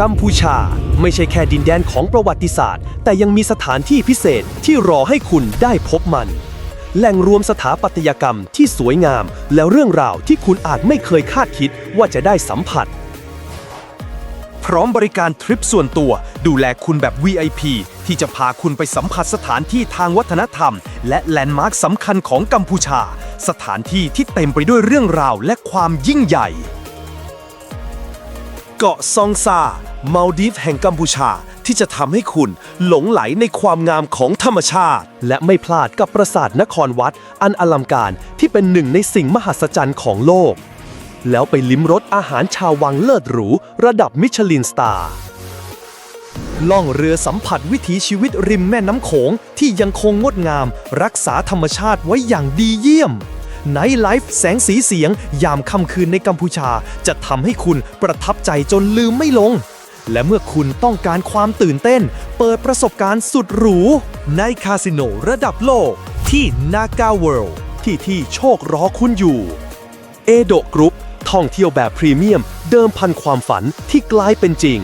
กัมพูชาไม่ใช่แค่ดินแดนของประวัติศาสตร์ แต่ยังมีสถานที่พิเศษที่รอให้คุณได้พบมัน แหล่งรวมสถาปัตยกรรมที่สวยงาม แล้วเรื่องราวที่คุณอาจไม่เคยคาดคิดว่าจะได้สัมผัส พร้อมบริการทริปส่วนตัว ดูแลคุณแบบ VIP ที่จะพาคุณไปสัมผัสสถานที่ทางวัฒนธรรม และแลนด์มาร์คสำคัญของกัมพูชา สถานที่ที่เต็มไปด้วยเรื่องราวและความยิ่งใหญ่ เกาะซองซามาลดีฟแห่งกัมพูชาที่จะทำให้คุณหลงไหลในความงามของธรรมชาติ และไม่พลาดกับปราสาทนครวัด อันอลังการที่เป็นหนึ่งในสิ่งมหัศจรรย์ของโลก แล้วไปลิ้มรสอาหารชาววังเลิศหรู ระดับมิชลินสตาร์ล่องเรือสัมผัสวิถีชีวิตริมแม่น้ำโขงที่ยังคงงดงาม รักษาธรรมชาติไว้อย่างดีเยี่ยม ไนท์ไลฟ์แสงสีเสียง ยามค่ำคืนในกัมพูชา จะทำให้คุณประทับใจจนลืมไม่ลง และเมื่อคุณต้องการความตื่นเต้น เปิดประสบการณ์สุดหรู ในคาสิโนระดับโลก ที่นากาเวิลด์ที่ที่โชครอคุณอยู่เอโดกรุ๊ปท่องเที่ยวแบบพรีเมียม เดิมพันความฝันที่กลายเป็นจริง